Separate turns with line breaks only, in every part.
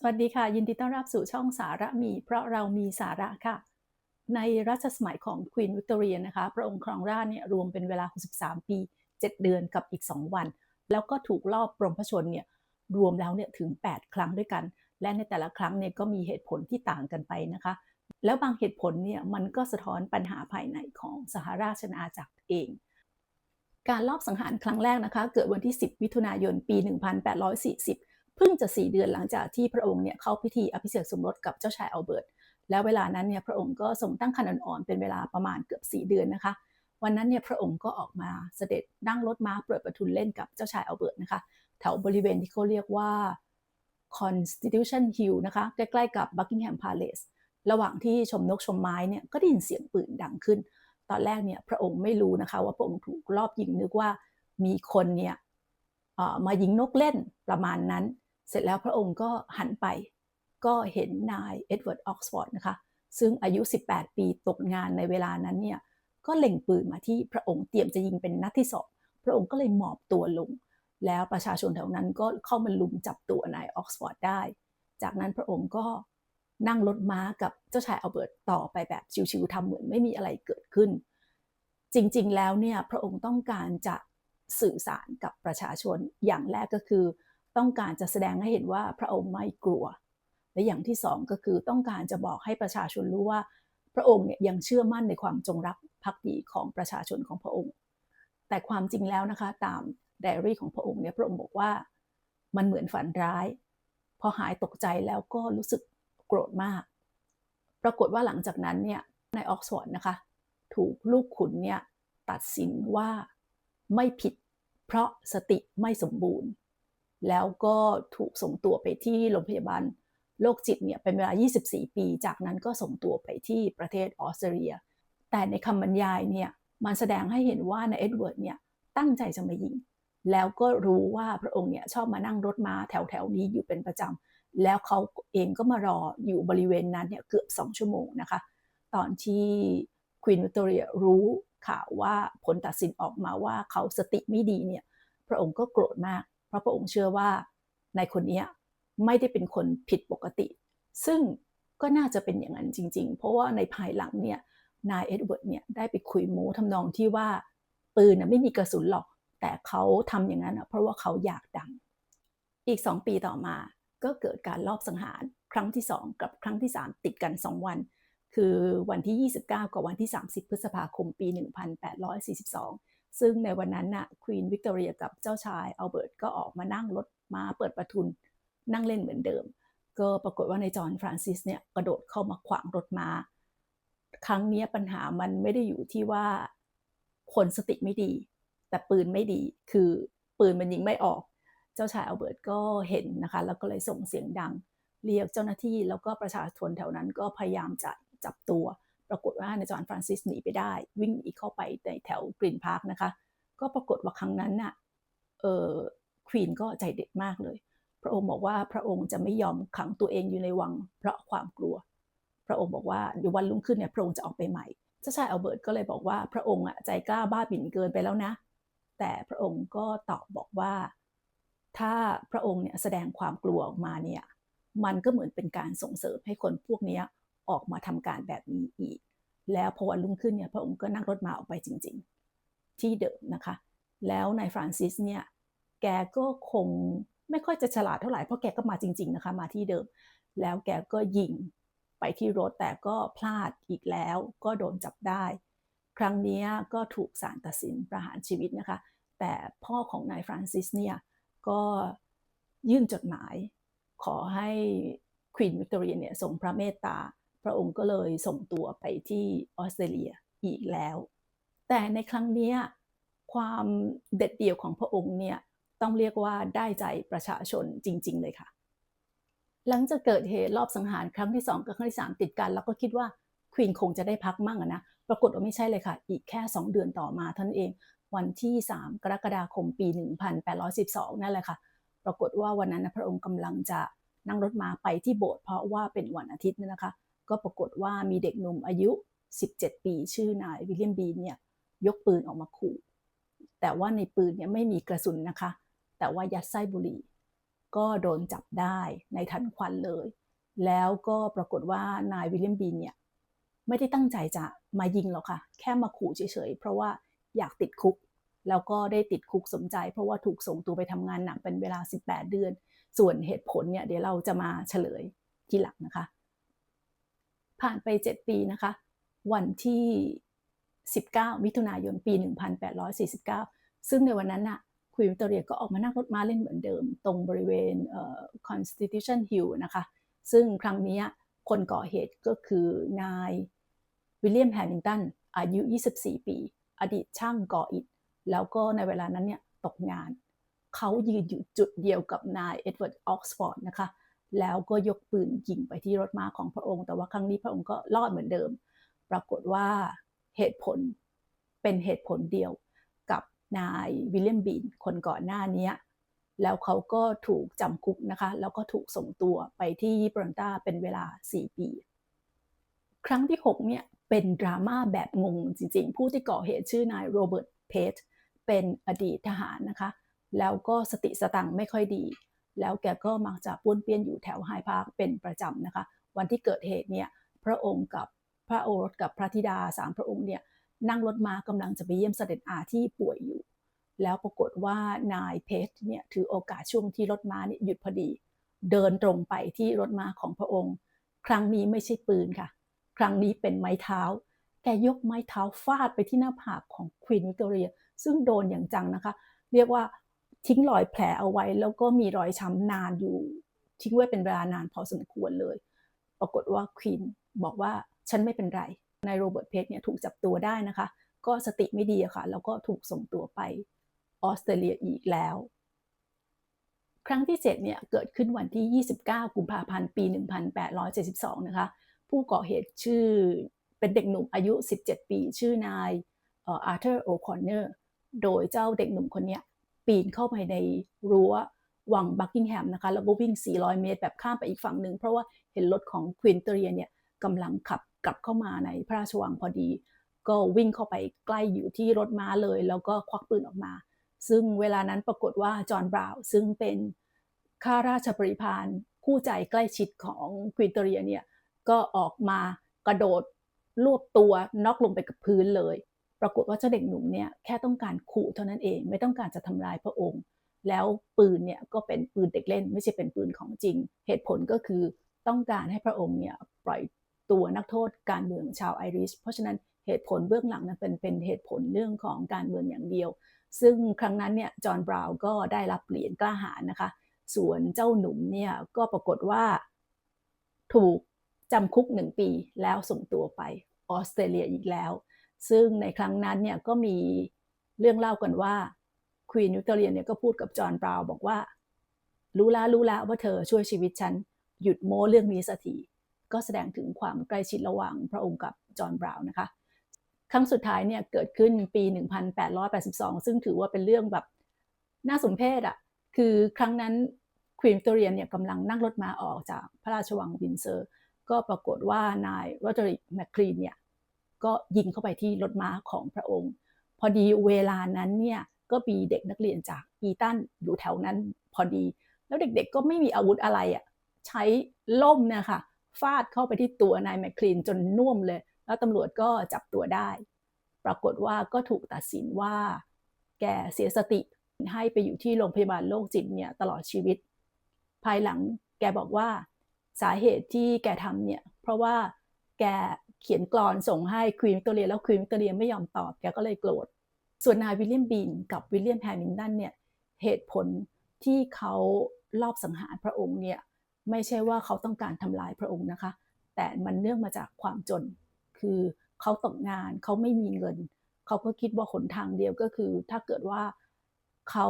สวัสดีค่ะ ยินดีต้อนรับสู่ช่องสาระมี เพราะเรามีสาระค่ะ ในรัชสมัยของควีนวิกตอเรียนะคะ พระองค์ครองราชเนี่ยรวมเป็นเวลา 63 ปี 7 เดือนกับอีก 2 วัน แล้วก็ถูกลอบปรมพชนเนี่ยรวมแล้วเนี่ยถึง 8 ครั้งด้วยกัน และในแต่ละครั้งเนี่ยก็มีเหตุผลที่ต่างกันไปนะคะ แล้วบางเหตุผลเนี่ยมันก็สะท้อนปัญหาภายในของสหราชอาณาจักรเองการลอบสังหารครั้งแรกนะคะ เกิดวันที่ 10มิถุนายน ปี 1840 เพิ่งจะ 4 เดือนหลังจากที่พระองค์เนี่ยเข้าพิธีอภิเษกสมรสกับเจ้าชายอัลเบิร์ตแล้วเวลานั้นเนี่ยพระองค์ก็ทรงตั้งครรภ์อ่อนๆเป็นเวลาประมาณเกือบ 4 เดือนนะคะ วันนั้นเนี่ยพระองค์ก็ออกมาเสด็จนั่งรถม้าเปิดประทุนเล่นกับเจ้าชายอัลเบิร์ตนะคะแถวบริเวณที่เขาเรียกว่า Constitution Hill นะคะใกล้ๆกับ Buckingham Palace ระหว่างที่ชมนกชมไม้เนี่ยก็ได้ยินเสียงปืนดังขึ้น ตอนแรกเนี่ยพระองค์ไม่รู้นะคะว่าพระองค์ถูกรอบยิงนึกว่ามีคนเนี่ยมายิงนกเล่นประมาณนั้น เสร็จแล้วพระองค์ก็หันไป ก็เห็นนายเอ็ดเวิร์ดออกซฟอร์ดนะคะ ซึ่งอายุ 18 ปีตกงานในเวลานั้นเนี่ย ก็เล็งปืนมาที่พระองค์เตรียมจะยิงเป็นนัดที่สองพระองค์ก็เลยหมอบตัวลง แล้วประชาชนแถวนั้นก็เข้ามาลุมจับตัวนายออกซฟอร์ดได้ จากนั้นพระองค์ก็นั่งรถม้ากับเจ้าชายอัลเบิร์ตต่อไปแบบชิวๆทำเหมือนไม่มีอะไรเกิดขึ้น จริงๆ แล้วเนี่ยพระองค์ต้องการจะสื่อสารกับประชาชนอย่างแรกก็คือ ต้องการจะแสดงให้เห็นว่าพระองค์ไม่กลัว และอย่างที่สองก็คือต้องการจะบอกให้ประชาชนรู้ว่า พระองค์เนี่ยยังเชื่อมั่นในความจงรักภักดีของประชาชนของพระองค์ แต่ความจริงแล้วนะคะตามไดอารี่ของพระองค์เนี่ยพระองค์บอกว่ามันเหมือนฝันร้าย พอหายตกใจแล้วก็รู้สึกโกรธมาก ปรากฏว่าหลังจากนั้นเนี่ยในออกซฟอร์ดนะคะ ถูกลูกขุนเนี่ยตัดสินว่าไม่ผิด เพราะสติไม่สมบูรณ์ แล้วก็ถูกส่งตัวไปที่โรงพยาบาลโรคจิตเนี่ยเป็นเวลา 24 ปี จากนั้นก็ส่งตัวไปที่ประเทศออสเตรเลีย แต่ในคำบรรยายเนี่ยมันแสดงให้เห็นว่านายเอ็ดเวิร์ดเนี่ยตั้งใจจะมายิง แล้วก็รู้ว่าพระองค์เนี่ยชอบมานั่งรถม้าแถวแถวนี้อยู่เป็นประจำ แล้วเขาเองก็มารออยู่บริเวณนั้นเนี่ยเกือบสองชั่วโมงนะคะ ตอนที่ควีนวิกตอเรียรู้ข่าวว่าผลตัดสินออกมาว่าเขาสติไม่ดีเนี่ยพระองค์ก็โกรธมาก เพราะพระองค์เชื่อว่าในคนนี้ไม่ได้เป็นคนผิดปกติ ซึ่งก็น่าจะเป็นอย่างนั้นจริง ๆ เพราะว่าในภายหลังเนี่ยนายเอ็ดเวิร์ดเนี่ยได้ไปคุยโม้ทำนองที่ว่าปืนไม่มีกระสุนหรอก แต่เขาทำอย่างนั้นเพราะว่าเขาอยากดัง อีก 2 ปีต่อมาก็เกิดการลอบสังหารครั้งที่ 2 กับครั้งที่ 3 ติดกัน 2 วัน คือวันที่ 29 กับวันที่ 30 พฤษภาคมปี 1842 ซึ่งในวันนั้นน่ะควีนวิกตอเรียกับเจ้าชายอัลเบิร์ตก็ออกมานั่งรถม้าเปิดประทุนนั่งเล่นเหมือนเดิม ก็ปรากฏว่าในจอห์นฟรานซิสเนี่ยกระโดดเข้ามาขวางรถม้าครั้งนี้ปัญหามันไม่ได้อยู่ที่ว่าคนสติไม่ดี แต่ปืนไม่ดีคือปืนมันยิงไม่ออก เจ้าชายอัลเบิร์ตก็เห็นนะคะ แล้วก็เลยส่งเสียงดัง เรียกเจ้าหน้าที่แล้วก็ประชาชนแถวนั้นก็พยายามจะจับตัว ปรากฏว่าในจอห์นฟรานซิสหนีไปได้ วิ่งหนีเข้าไปในแถวกรีนพาร์คนะคะ ก็ปรากฏว่าครั้งนั้นน่ะเออควีนก็ใจเด็ดมากเลย พระองค์บอกว่าพระองค์จะไม่ยอมขังตัวเองอยู่ในวัง เพราะความกลัว พระองค์บอกว่าเดี๋ยววันรุ่งขึ้นเนี่ยพระองค์จะออกไปใหม่เจ้าชายอัลเบิร์ตก็เลยบอกว่าพระองค์อะใจกล้าบ้าบิ่นเกินไปแล้วนะ แต่พระองค์ก็ตอบบอกว่า ถ้าพระองค์เนี่ยแสดงความกลัวออกมาเนี่ยมันก็เหมือนเป็นการส่งเสริมให้คนพวกนี้ ออกมาทำการแบบนี้อีก แล้วพอวันรุ่งขึ้นเนี่ยพระองค์ก็นั่งรถมาออกไปจริง ๆ ที่เดิมนะคะ แล้วนายฟรานซิสเนี่ยแกก็คงไม่ค่อยจะฉลาดเท่าไหร่เพราะแกก็มาจริง ๆนะคะ มาที่เดิม แล้วแกก็ยิงไปที่รถแต่ก็พลาดอีกแล้ว ก็โดนจับได้ ครั้งนี้ก็ถูกศาลตัดสินประหารชีวิตนะคะ แต่พ่อของนายฟรานซิสเนี่ยก็ยื่นจดหมาย ขอให้ควีนวิกตอเรียเนี่ยส่งพระเมตตา ระองค์ก็เลยส่งตัวไปที่ออสเตรเลียอีกแล้ว แต่ในครั้งนี้ความเด็ดเดี่ยวของพระองค์เนี่ยต้องเรียกว่าได้ใจประชาชนจริง ๆ เลยค่ะ หลังจากเกิดเหตุรอบสังหารครั้งที่ 2 กับครั้งที่ 3 ติดกันแล้วก็คิดว่าควีนคงจะได้พักมั่งนะปรากฏว่าไม่ใช่เลยค่ะ อีกแค่ 2 เดือนต่อมาท่านเอง วันที่ 3 กรกฎาคมปี 1812 นั่นแหละค่ะ ปรากฏว่าวันนั้นพระองค์กำลังจะนั่งรถมาไปที่โบสถ์เพราะว่าเป็นวันอาทิตย์นะคะ ก็ปรากฏว่ามีเด็กหนุ่มอายุ 17 ปี ชื่อนายวิลเลียมบีนเนี่ยยกปืนออกมาขู่ แต่ว่าในปืนเนี่ยไม่มีกระสุนนะคะ แต่ว่ายัดไส้บุหรี่ ก็โดนจับได้ในทันควันเลย แล้วก็ปรากฏว่านายวิลเลียมบีนเนี่ยไม่ได้ตั้งใจจะมายิงหรอกค่ะ แค่มาขู่เฉยๆ เพราะว่าอยากติดคุก แล้วก็ได้ติดคุกสมใจ เพราะว่าถูกส่งตัวไปทำงานหนักเป็นเวลา 18 เดือน ส่วนเหตุผลเนี่ยเดี๋ยวเราจะมาเฉลยทีหลังนะคะ ผ่านไป 7 ปีนะคะ วันที่ 19 มิถุนายนปี 1849 ซึ่งในวันนั้นน่ะควีนวิกตอเรียก็ออกมานั่งรถม้าเล่นเหมือนเดิม ตรงบริเวณ Constitution Hill นะคะ ซึ่งครั้งนี้คนก่อเหตุก็คือนายวิลเลียมแฮมิงตันอายุ 24 ปี อดีตช่างก่ออิฐ แล้วก็ในเวลานั้นเนี่ยตกงาน เขายืนอยู่จุดเดียวกับนายเอ็ดเวิร์ดออกซฟอร์ดนะคะ แล้วก็ยกปืนยิงไปที่รถม้าของพระองค์ แต่ว่าครั้งนี้พระองค์ก็รอดเหมือนเดิม ปรากฏว่าเหตุผลเป็นเหตุผลเดียวกับนายวิลเลียมบีนคนก่อนหน้านี้ แล้วเขาก็ถูกจำคุกนะคะ แล้วก็ถูกส่งตัวไปที่บรอนตาเป็นเวลา 4 ปี ครั้งที่ 6 เนี่ย เป็นดราม่าแบบงงจริงๆ ผู้ที่ก่อเหตุชื่อนายโรเบิร์ตเพจเป็นอดีตทหารนะคะ แล้วก็สติสตังไม่ค่อยดี แล้วแกก็มักจะป้วนเปี้ยนอยู่แถวไฮพาร์คเป็นประจำนะคะ วันที่เกิดเหตุเนี่ยพระองค์กับพระโอรสกับพระธิดาสามพระองค์เนี่ยนั่งรถม้ากำลังจะไปเยี่ยมเสด็จอาที่ป่วยอยู่ แล้วปรากฏว่านายเพจเนี่ยถือโอกาสช่วงที่รถม้าเนี่ยหยุดพอดี เดินตรงไปที่รถม้าของพระองค์ ครั้งนี้ไม่ใช่ปืนค่ะ ครั้งนี้เป็นไม้เท้า แกยกไม้เท้าฟาดไปที่หน้าผากของควีนวิกตอเรีย ซึ่งโดนอย่างจังนะคะ เรียกว่า ทิ้งรอยแผลเอาไว้ แล้วก็มีรอยช้ำนานอยู่ ทิ้งไว้เป็นเวลานานพอสมควรเลย ปรากฏว่าควีนบอกว่าฉันไม่เป็นไรนายโรเบิร์ตเพจเนี่ยถูกจับตัวได้นะคะ ก็สติไม่ดีอะค่ะ แล้วก็ถูกส่งตัวไปออสเตรเลียอีกแล้ว ครั้งที่ 7 เนี่ยเกิดขึ้นวันที่ 29 กุมภาพันธ์ ปี 1872 นะคะ ผู้ก่อเหตุชื่อเป็นเด็กหนุ่มอายุ 17 ปี ชื่อนายอาร์เธอร์โอคอนเนอร์ โดยเจ้าเด็กหนุ่มคนนี้ ปีนเข้าไปในรั้ววังบักกิงแฮมนะคะแล้วก็วิ่ง 400 เมตร แบบข้ามไปอีกฝั่งหนึ่ง เพราะว่าเห็นรถของควินเตรียเนี่ยกำลังขับกลับเข้ามาในพระราชวังพอดี ก็วิ่งเข้าไปใกล้อยู่ที่รถม้าเลย แล้วก็ควักปืนออกมา ซึ่งเวลานั้นปรากฏว่าจอห์นบราวน์ซึ่งเป็นข้าราชบริพารคู่ใจใกล้ชิดของควินเตรียเนี่ยก็ออกมากระโดดรวบตัวน็อกลงไปกับพื้นเลย ปรากฏว่าเจ้าเด็กหนุ่มเนี่ยแค่ต้องการขู่เท่านั้นเอง ไม่ต้องการจะทำลายพระองค์ แล้วปืนเนี่ยก็เป็นปืนเด็กเล่น ไม่ใช่เป็นปืนของจริง เหตุผลก็คือต้องการให้พระองค์เนี่ยปล่อยตัวนักโทษการเมืองชาวไอริช เพราะฉะนั้นเหตุผลเบื้องหลังนั้นเป็นเป็นเหตุผลเรื่องของการเมืองอย่างเดียว ซึ่งครั้งนั้นเนี่ยจอห์นบราวน์ก็ได้รับเหรียญกล้าหาญนะคะ ส่วนเจ้าหนุ่มเนี่ยก็ปรากฏว่า ถูกจำคุกหนึ่งปีแล้วส่งตัวไปออสเตรเลียอีกแล้ว ซึ่งในครั้งนั้นเนี่ยก็มีเรื่องเล่ากันว่าควีนวิกตอเรียเนี่ยก็พูดกับจอห์นบราวบอกว่า รู้แล้วรู้แล้วว่าเธอช่วยชีวิตฉัน หยุดโม้เรื่องนี้สักทีก็แสดงถึงความใกล้ชิดระหว่างพระองค์กับจอห์นบราวนะคะ ครั้งสุดท้ายเนี่ยเกิดขึ้นปี 1882 ซึ่งถือว่าเป็นเรื่องแบบน่าสมเพชอะคือครั้งนั้นควีนวิกตอเรียเนี่ยกำลังนั่งรถมาออกจากพระราชวังวินเซอร์ ก็ปรากฏว่านายโรเจอริกแมคคลีนเนี่ย ก็ยิงเข้าไปที่รถม้าของพระองค์ พอดีเวลานั้นเนี่ยก็มีเด็กนักเรียนจากอีตันอยู่แถวนั้นพอดี แล้วเด็กๆก็ไม่มีอาวุธอะไรอะใช้ล่มเนี่ยค่ะฟาดเข้าไปที่ตัวนายแมคคลีนจนน่วมเลย แล้วตำรวจก็จับตัวได้ ปรากฏว่าก็ถูกตัดสินว่า แกเสียสติให้ไปอยู่ที่โรงพยาบาลโรคจิตเนี่ยตลอดชีวิต ภายหลังแกบอกว่าสาเหตุที่แกทำเนี่ยเพราะว่าแก เขียนกรอนส่งให้ควีนวิกตอเรียแล้วควีนวิกตอเรียไม่ยอมตอบแกก็เลยโกรธส่วนนายวิลเลียมบีนกับวิลเลียมแฮมินตันเนี่ยเหตุผลที่เขาลอบสังหารพระองค์เนี่ยไม่ใช่ว่าเขาต้องการทำลายพระองค์นะคะ แต่มันเนื่องมาจากความจน คือเขาตกงานเขาไม่มีเงิน เขาก็คิดว่าหนทางเดียวก็คือ ถ้าเกิดว่าเขา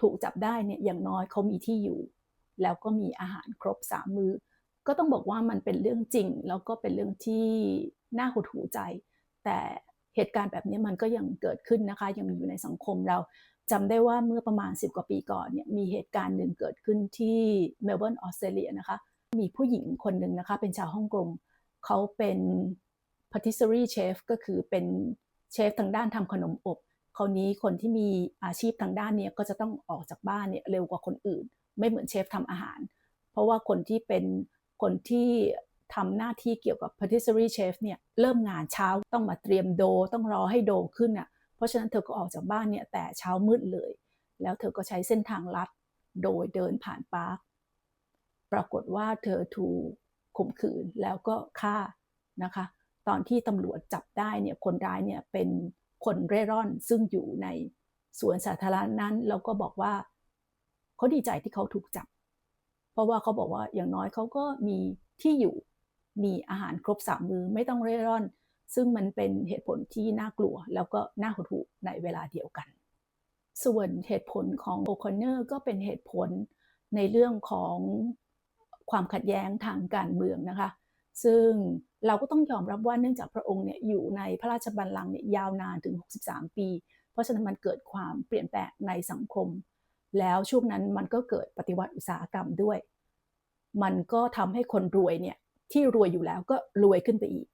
ถูกจับได้เนี่ยอย่างน้อยเขามีที่อยู่ แล้วก็มีอาหารครบสามมื้อ ก็ต้องบอกว่ามันเป็นเรื่องจริง แล้วก็เป็นเรื่องที่น่าหดหูใจ แต่เหตุการณ์แบบนี้มันก็ยังเกิดขึ้นนะคะ ยังอยู่ในสังคมเราจำได้ว่าเมื่อประมาณ 10 กว่าปีก่อนเนี่ยมีเหตุการณ์หนึ่งเกิดขึ้นที่เมลเบิร์นออสเตรเลียนะคะมีผู้หญิงคนหนึ่งนะคะเป็นชาวฮ่องกงเขาเป็น patisserie chef ก็คือเป็นเชฟทางด้านทำขนมอบคราวนี้คนที่มีอาชีพทางด้านนี้ก็จะต้องออกจากบ้านเนี่ยเร็วกว่าคนอื่น ไม่เหมือนเชฟทำอาหาร เพราะว่าคนที่เป็น คนที่ทำหน้าที่เกี่ยวกับ patisserie chef เนี่ยเริ่มงานเช้าต้องมาเตรียมโด ต้องรอให้โดขึ้นอะเพราะฉะนั้นเธอก็ออกจากบ้านเนี่ยแต่เช้ามืดเลย แล้วเธอก็ใช้เส้นทางลัดโดยเดินผ่านปาร์คปรากฏว่าเธอถูกข่มขืนแล้วก็ฆ่านะคะ ตอนที่ตำรวจจับได้เนี่ยคนร้ายเนี่ยเป็นคนเร่ร่อนซึ่งอยู่ในสวนสาธารณะนั้นแล้วก็บอกว่าเขาดีใจที่เขาถูกจับ เพราะว่าเขาบอกว่าอย่างน้อยเขาก็มีที่อยู่มีอาหารครบสามมือไม่ต้องเร่ร่อน ซึ่งมันเป็นเหตุผลที่น่ากลัว แล้วก็น่าหดหู่ในเวลาเดียวกัน ส่วนเหตุผลของโอคอนเนอร์ก็เป็นเหตุผลในเรื่องของความขัดแย้งทางการเมืองนะคะ ซึ่งเราก็ต้องยอมรับว่าเนื่องจากพระองค์เนี่ยอยู่ในพระราชบัลลังก์เนี่ยยาวนานถึง 63 ปี เพราะฉะนั้นมันเกิดความเปลี่ยนแปลงในสังคม แล้วช่วงนั้นมันก็เกิดปฏิวัติอุตสาหกรรมด้วย มันก็ทำให้คนรวยเนี่ยที่รวยอยู่แล้วก็รวยขึ้นไปอีก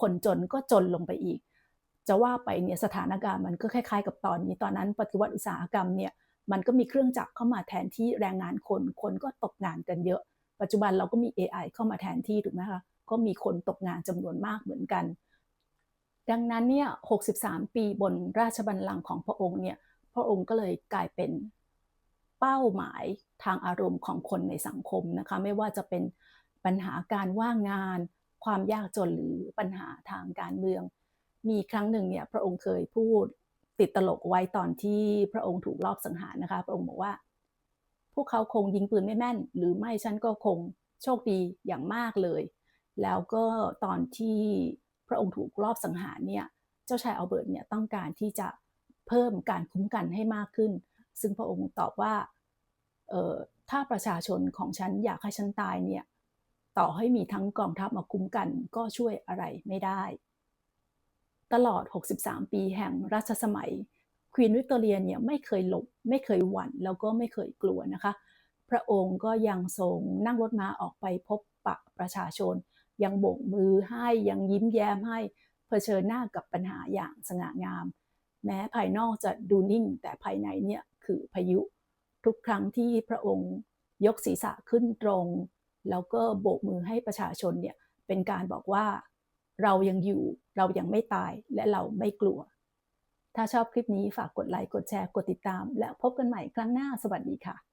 คนจนก็จนลงไปอีก จะว่าไปเนี่ยสถานการณ์มันก็คล้าย ๆ กับตอนนี้ ตอนนั้นปฏิวัติอุตสาหกรรมเนี่ยมันก็มีเครื่องจักรเข้ามาแทนที่แรงงานคน คนก็ตกงานกันเยอะ ปัจจุบันเราก็มี AI เข้ามาแทนที่ถูกไหมคะ ก็มีคนตกงานจำนวนมากเหมือนกัน ดังนั้นเนี่ย 63 ปีบนราชบัลลังก์ของพระองค์เนี่ย พระองค์ก็เลยกลายเป็น เป้าหมายทางอารมณ์ของคนในสังคมนะคะ ไม่ว่าจะเป็นปัญหาการว่างงาน ความยากจนหรือปัญหาทางการเมือง มีครั้งหนึ่งเนี่ยพระองค์เคยพูดติดตลกไว้ตอนที่พระองค์ถูกลอบสังหารนะคะ พระองค์บอกว่า พวกเขาคงยิงปืนไม่แม่น หรือไม่ฉันก็คงโชคดีอย่างมากเลย แล้วก็ตอนที่พระองค์ถูกลอบสังหารเนี่ย เจ้าชายอัลเบิร์ตเนี่ยต้องการที่จะเพิ่มการคุ้มกันให้มากขึ้น ซึ่งพระองค์ตอบว่าเออถ้าประชาชนของฉันอยากให้ฉันตายเนี่ยต่อให้มีทั้งกองทัพมาคุ้มกันก็ช่วยอะไรไม่ได้ ตลอด 63 ปีแห่งรัชสมัยควีนวิกตอเรียเนี่ยไม่เคยหลบ ไม่เคยหวั่นแล้วก็ไม่เคยกลัวนะคะ พระองค์ก็ยังทรงนั่งรถม้าออกไปพบปะประชาชน ยังโบกมือให้ยังยิ้มแย้มให้เผชิญหน้ากับปัญหาอย่างสง่างาม แม้ภายนอกจะดูนิ่งแต่ภายในเนี่ย คือพายุ ทุกครั้งที่พระองค์ยกศีรษะขึ้นตรง แล้วก็โบกมือให้ประชาชนเนี่ยเป็นการบอกว่าเรายังอยู่เรายังไม่ตายและเราไม่กลัว ถ้าชอบคลิปนี้ฝากกดไลค์กดแชร์กดติดตาม และพบกันใหม่ครั้งหน้าสวัสดีค่ะ